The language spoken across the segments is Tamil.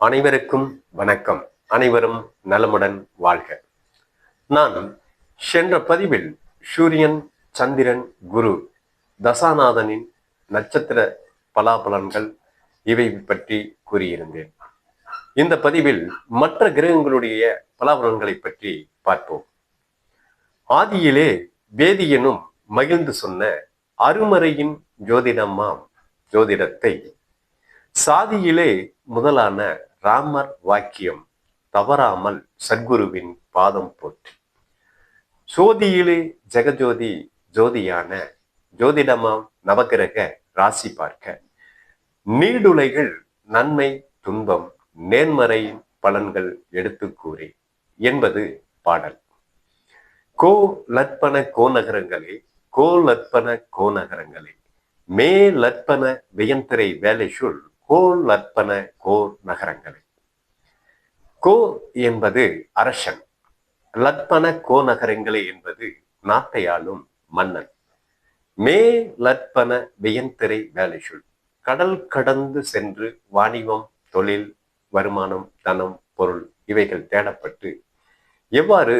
அனைவருக்கும் வணக்கம். அனைவரும் நலமுடன் வாழ்க. நான் சென்ற பதிவில் சூரியன் சந்திரன் குரு தசாநாதனின் நட்சத்திர பலாபலன்கள் இவை பற்றி கூறியிருந்தேன். இந்த பதிவில் மற்ற கிரகங்களுடைய பலாபலன்களை பற்றி பார்ப்போம். ஆதியிலே வேதியனும் மகிழ்ந்து சொன்ன அருமறையின் ஜோதிடமாம் ஜோதிடத்தை சாதியிலே முதலான ராமர் வாக்கியம் தவறாமல் சத்குருவின் பாதம் போற்றி. சோதியிலே ஜெகஜோதி ஜோதியான ஜோதிடமாம் நவகிரக ராசி பார்க்க. நீடுலைகள் நன்மை துன்பம் நேர்மறை பலன்கள் எடுத்து கூறி என்பது பாடல். கோ லட்பன கோநகரங்களே கோ லட்பன கோநகரங்களே மே லட்பன வியந்திரை வேலை சொல் கோ நற்பன கோ நகரங்களே. கோ என்பது அரசன். லத்பன கோ நகரங்களே என்பது நாட்டை ஆளும் மன்னன். மே லத்பன வியந்திரை வேலை சொல் கடல் கடந்து சென்று வாணிபம் தொழில் வருமானம் தனம் பொருள் இவைகள் தேடப்பட்டு எவ்வாறு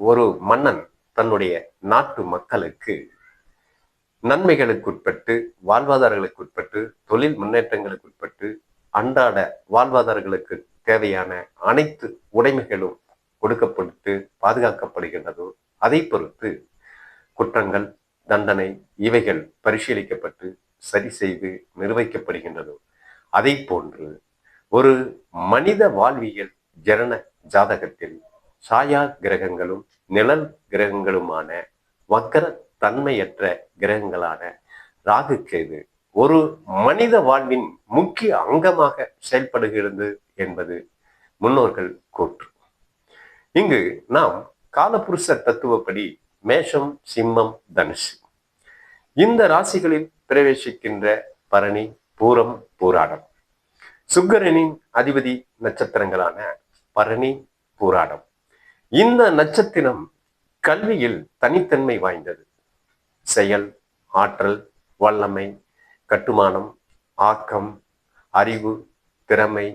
ஒரு மன்னன் தன்னுடைய நாட்டு மக்களுக்கு நன்மைகளுக்கு உட்பட்டு வாழ்வாதாரங்களுக்கு உட்பட்டு தொழில் முன்னேற்றங்களுக்கு உட்பட்டு அன்றாட வாழ்வாதாரங்களுக்கு தேவையான அனைத்து உடைமைகளும் கொடுக்கப்பட்டு பாதுகாக்கப்படுகின்றதோ அதை பொறுத்து குற்றங்கள் தண்டனை இவைகள் பரிசீலிக்கப்பட்டு சரி செய்து நிர்வகிக்கப்படுகின்றதோ அதை போன்று ஒரு மனித வாழ்வியல் ஜனன ஜாதகத்தில் சாயா கிரகங்களும் நிழல் கிரகங்களுமான வக்கர தன்மையற்ற கிரகங்களான ராகு கேது ஒரு மனித வாழ்வின் முக்கிய அங்கமாக செயல்படுகிறது என்பது முன்னோர்கள் கூற்று. இங்கு நாம் காலபுருஷ தத்துவப்படி மேஷம் சிம்மம் தனுஷ் இந்த ராசிகளில் பிரவேசிக்கின்ற பரணி பூரம் பூராடம். சுக்கரனின் அதிபதி நட்சத்திரங்களான பரணி பூராடம். இந்த நட்சத்திரம் கல்வியில் தனித்தன்மை வாய்ந்தது. செயல் ஆற்றல் வல்லமை கட்டுமானம் ஆக்கம் அறிவு திறமை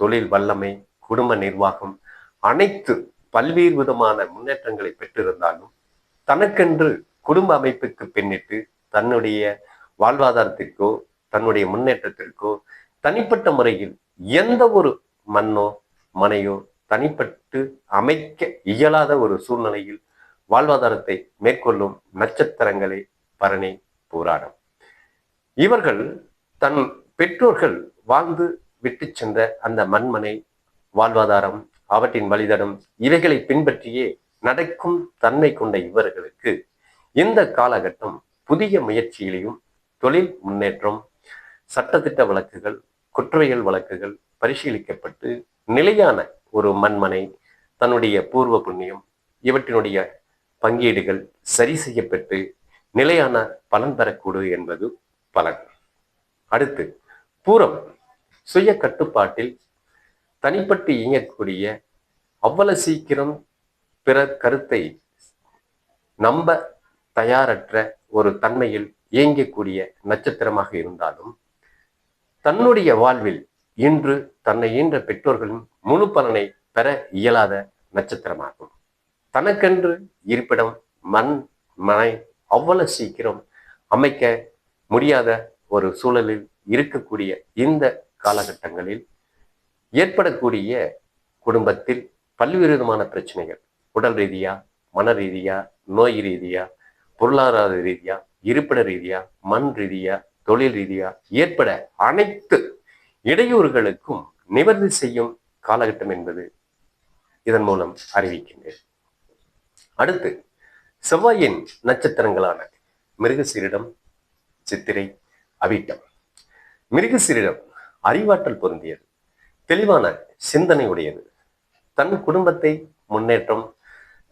தொழில் வல்லமை குடும்ப நிர்வாகம் அனைத்து பல்வேறு விதமான முன்னேற்றங்களை பெற்றிருந்தாலும் தனக்கென்று குடும்ப அமைப்புக்கு பின்னிட்டு தன்னுடைய வாழ்வாதாரத்திற்கோ தன்னுடைய முன்னேற்றத்திற்கோ தனிப்பட்ட முறையில் எந்த ஒரு மண்ணோ மனையோ தனிப்பட்டு அமைக்க இயலாத ஒரு சூழ்நிலையில் வாழ்வாதாரத்தை மேற்கொள்ளும் நட்சத்திரங்களே பரணி போராடும். இவர்கள் தன் பெற்றோர்கள் வாழ்ந்து விட்டு சென்ற அந்த மண்மனை வாழ்வாதாரம் அவற்றின் வழிதடம் இவைகளை பின்பற்றியே நடக்கும் தன்மை கொண்ட இவர்களுக்கு இந்த காலகட்டம் புதிய முயற்சியிலையும் தொழில் முன்னேற்றம் சட்டத்திட்ட வழக்குகள் குற்றவியல் வழக்குகள் பரிசீலிக்கப்பட்டு நிலையான ஒரு மண்மனை தன்னுடைய பூர்வ புண்ணியம் இவற்றினுடைய பங்கீடுகள் சரி செய்யப்பட்டு நிலையான பலன் பெறக்கூடும் என்பது பலன். அடுத்து பூரம் சுய கட்டுப்பாட்டில் தனிப்பட்டு இயங்கக்கூடிய அவ்வளவு சீக்கிரம் பிற கருத்தை நம்ப தயாரற்ற ஒரு தன்மையில் இயங்கக்கூடிய நட்சத்திரமாக இருந்தாலும் தன்னுடைய வாழ்வில் இன்று தன்னை ஈன்ற பெற்றோர்களின் முழு பலனை பெற இயலாத நட்சத்திரமாகும். தனக்கென்று இருப்பிடம் மண் மனை அவ்வளவு சீக்கிரம் அமைக்க முடியாத ஒரு சூழலில் இருக்கக்கூடிய இந்த காலகட்டங்களில் ஏற்படக்கூடிய குடும்பத்தில் பல்வேறு விதமான பிரச்சனைகள். உடல் ரீதியா மன ரீதியா நோய் ரீதியா பொருளாதார ரீதியா இருப்பிட ரீதியா மண் ரீதியா தொழில் ரீதியா ஏற்பட அனைத்து இடையூறுகளுக்கும் நிவர்த்தி செய்யும் காலகட்டம் என்பது இதன் மூலம் அறிவிக்கின்றேன். அடுத்து செவ்வாயின் நட்சத்திரங்களான மிருகசீரிடம் சித்திரை அவிட்டம். மிருகசீரிடம் அறிவாற்றல் பொருந்தியது தெளிவான சிந்தனை உடையது தன் குடும்பத்தை முன்னேற்றம்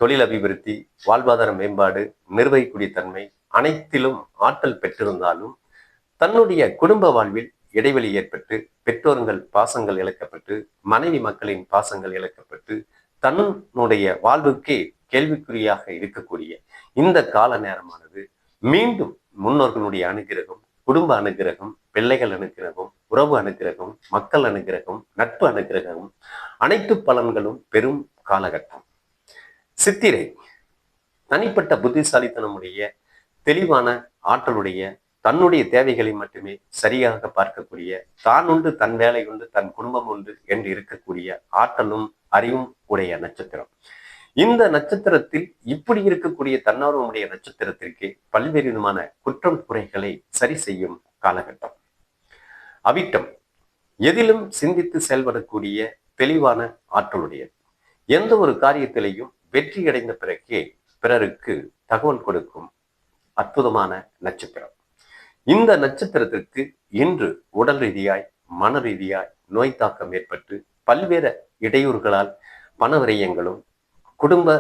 தொழில் அபிவிருத்தி வாழ்வாதார மேம்பாடு நிர்வகிக்கூடிய தன்மை அனைத்திலும் ஆற்றல் பெற்றிருந்தாலும் தன்னுடைய குடும்ப வாழ்வில் இடைவெளி ஏற்பட்டு பெற்றோர்கள் பாசங்கள் இழக்கப்பட்டு மனைவி மக்களின் பாசங்கள் இழக்கப்பட்டு தன்னுடைய வாழ்வுக்கே கேள்விக்குறியாக இருக்கக்கூடிய இந்த கால நேரமானது மீண்டும் முன்னோர்களுடைய அனுகிரகம் குடும்ப அனுகிரகம் பிள்ளைகள் அனுகிரகம் உறவு அனுகிரகம் மக்கள் அனுகிரகம் நட்பு அனுகிரகம் அனைத்து பலன்களும் பெரும் காலகட்டம். சித்திரை தனிப்பட்ட புத்திசாலித்தனமுடைய தெளிவான ஆற்றலுடைய தன்னுடைய தேவைகளை மட்டுமே சரியாக பார்க்கக்கூடிய தான் உண்டு தன் வேலை உண்டு தன் குடும்பம் உண்டு என்று இருக்கக்கூடிய ஆற்றலும் அறிவும் உடைய நட்சத்திரம். இந்த நட்சத்திரத்தில் இப்படி இருக்கக்கூடிய தன்னார்வமுடைய நட்சத்திரத்திற்கு பல்வேறு விதமான குற்றம் குறைகளை சரி செய்யும் காலகட்டம். அவிட்டம். எதிலும் சிந்தித்து செயல்படக்கூடிய தெளிவான ஆற்றலுடையது. எந்த ஒரு காரியத்திலையும் வெற்றி அடைந்த பிறகே பிறருக்கு தகவல் கொடுக்கும் அற்புதமான நட்சத்திரம். இந்த நட்சத்திரத்திற்கு இன்று உடல் ரீதியாய் மன ரீதியாய் நோய் தாக்கம் ஏற்பட்டு பல்வேறு இடையூறுகளால் பண விரயங்களும் குடும்ப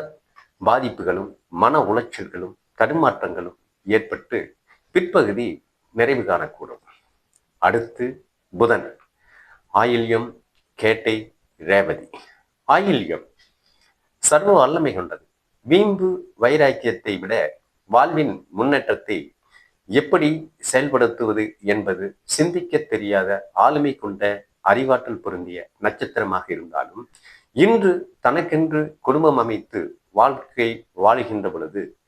பாதிப்புகளும் மன உளைச்சல்களும் தடுமாற்றங்களும் ஏற்பட்டு பிற்பகுதி நிறைவு காணக்கூடும். அடுத்து புதன் ஆயில்யம் கேட்டை ரேவதி. ஆயில்யம் சர்வ வல்லமை கொண்டது. வீம்பு வைராக்கியத்தை விட வாழ்வின் முன்னேற்றத்தை எப்படி செயல்படுத்துவது என்பது சிந்திக்க தெரியாத ஆளுமை கொண்ட அறிவாற்றல் பொருந்திய நட்சத்திரமாக இருந்தாலும் இன்று தனக்கென்று குடும்பம் அமைத்து வாழ்க்கை வாழுகின்ற பொழுது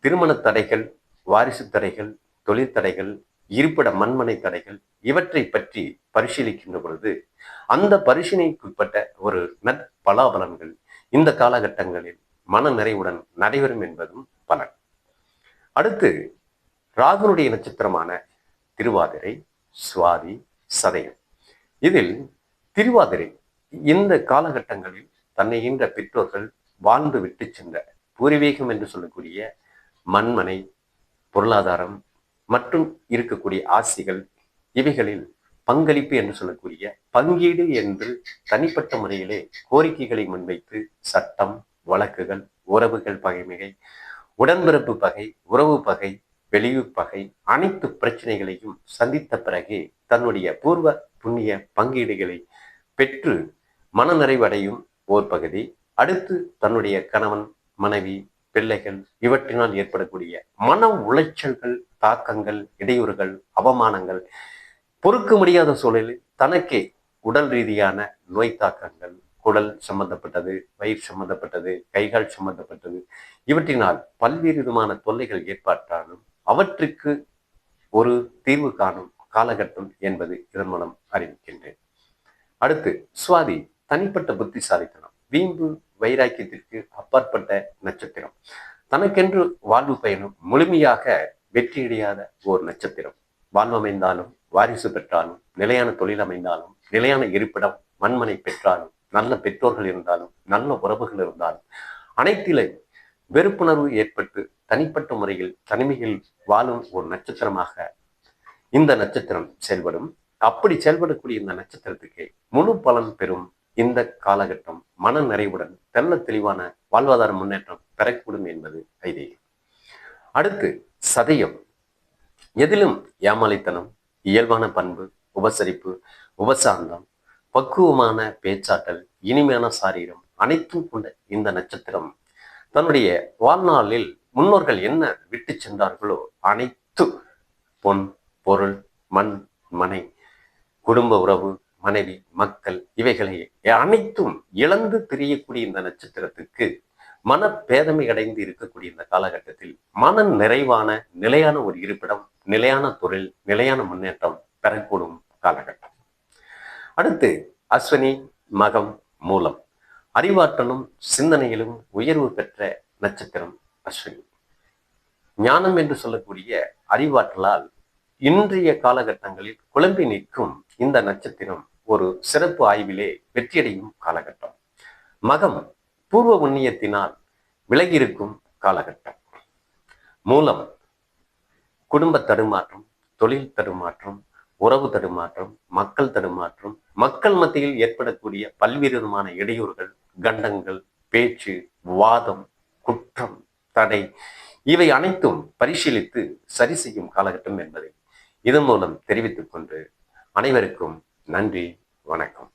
திருமண தடைகள் வாரிசு தடைகள் தொழில் தடைகள் இருப்பிட மண்மனை தடைகள் இவற்றை பற்றி பரிசீலிக்கின்ற பொழுது அந்த பரிசீலனைக்குட்பட்ட ஒரு நற்பலாபலன்கள் இந்த காலகட்டங்களில் மன நிறைவுடன் நடைபெறும் என்பதும் பலன். அடுத்து ராகுனுடைய நட்சத்திரமான திருவாதிரை சுவாதி சதயம். இதில் திருவாதிரை இந்த காலகட்டங்களில் தன்னை ஈன்ற பெற்றோர்கள் வாழ்ந்து விட்டு சென்ற பூர்வீகம் என்று சொல்லக்கூடிய மண்மனை பொருளாதாரம் மற்றும் இருக்கக்கூடிய ஆசிகள் இவைகளில் பங்களிப்பு என்று சொல்லக்கூடிய பங்கீடு என்று தனிப்பட்ட முறையிலே கோரிக்கைகளை முன்வைத்து சட்டம் வழக்குகள் உறவுகள் பகைமிகை உடன்பிறப்பு பகை உறவு பகை வெளியூர் பகை அனைத்து பிரச்சனைகளையும் சந்தித்த பிறகே தன்னுடைய பூர்வ புண்ணிய பங்கீடுகளை பெற்று மனநிறைவடையும் ஓர் பகுதி. அடுத்து தன்னுடைய கணவன் மனைவி பிள்ளைகள் இவற்றினால் ஏற்படக்கூடிய மன உளைச்சல்கள் தாக்கங்கள் இடையூறுகள் அவமானங்கள் பொறுக்க முடியாத சூழலில் தனக்கே உடல் ரீதியான நோய் தாக்கங்கள் குடல் சம்பந்தப்பட்டது வயிறு சம்பந்தப்பட்டது கைகால் சம்பந்தப்பட்டது இவற்றினால் பல்வேறு விதமான தொல்லைகள் ஏற்பட்டாலும் அவற்றுக்கு ஒரு தீர்வு காணும் காலகட்டம் என்பது இதன் மூலம் அறிவிக்கின்றேன். அடுத்து சுவாதி. தனிப்பட்ட புத்திசாலித்தனம் வீம்பு வைராக்கியத்திற்கு அப்பாற்பட்ட நட்சத்திரம். தனக்கென்று வாழ்வு பயணம் முழுமையாக வெற்றியடையாத ஓர் நட்சத்திரம். வாழ்வமைந்தாலும் வாரிசு பெற்றாலும் நிலையான தொழில் அமைந்தாலும் நிலையான இருப்பிடம் மண்மனை பெற்றாலும் நல்ல பெற்றோர்கள் இருந்தாலும் நல்ல உறவுகள் இருந்தாலும் அனைத்திலும் வெறுப்புணர்வு ஏற்பட்டு தனிப்பட்ட முறையில் தனிமையில் வாழும் ஒரு நட்சத்திரமாக இந்த நட்சத்திரம் செயல்படும். அப்படி செயல்படக்கூடிய இந்த நட்சத்திரத்துக்கு முழு பலன் பெறும் இந்த காலகட்டம் மன நிறைவுடன் தெல்ல தெளிவான வாழ்வாதார முன்னேற்றம் பெறக்கூடும் என்பது ஐதீகம் அடுத்து சதயம். எதிலும் ஏமாளித்தனம் இயல்பான பண்பு உபசரிப்பு உபசாந்தம் பக்குவமான பேச்சாற்றல் இனிமையான சாரீரம் அனைத்தும் கொண்ட இந்த நட்சத்திரம். தன்னுடைய வாழ்நாளில் முன்னோர்கள் என்ன விட்டு சென்றார்களோ அனைத்து பொன் பொருள் மண் மனை குடும்ப உறவு மனைவி மக்கள் இவைகளை அனைத்தும் இழந்து தெரியக்கூடிய இந்த நட்சத்திரத்துக்கு மனப்பேதமை அடைந்து இருக்கக்கூடிய இந்த காலகட்டத்தில் மன நிறைவான நிலையான ஒரு இருப்பிடம் நிலையான தொழில் நிலையான முன்னேற்றம் பெறக்கூடும் காலகட்டம். அடுத்து அஸ்வினி மகம் மூலம். அறிவாற்றலும் சிந்தனையிலும் உயர்வு பெற்ற நட்சத்திரம் அஸ்வினி. ஞானம் என்று சொல்லக்கூடிய அறிவாற்றலால் இன்றைய காலகட்டங்களில் குழம்பி நிற்கும் இந்த நட்சத்திரம் ஒரு சிறப்பு ஆய்விலே வெற்றியடையும் காலகட்டம். மகம் பூர்வ புண்ணியத்தினால் விலகியிருக்கும் காலகட்டம். மூலம் குடும்ப தடுமாற்றம் தொழில் தடுமாற்றம் உறவு தடுமாற்றம் மக்கள் தடுமாற்றம் மக்கள் மத்தியில் ஏற்படக்கூடிய பல்வேறு விதமான இடையூறுகள் கண்டங்கள் பேச்சு வாதம் குற்றம் தடை இவை அனைத்தும் பரிசீலித்து சரி செய்யும் காலகட்டம் என்பதை இதன் மூலம் தெரிவித்துக் கொண்டு அனைவருக்கும் நன்றி. வணக்கம்.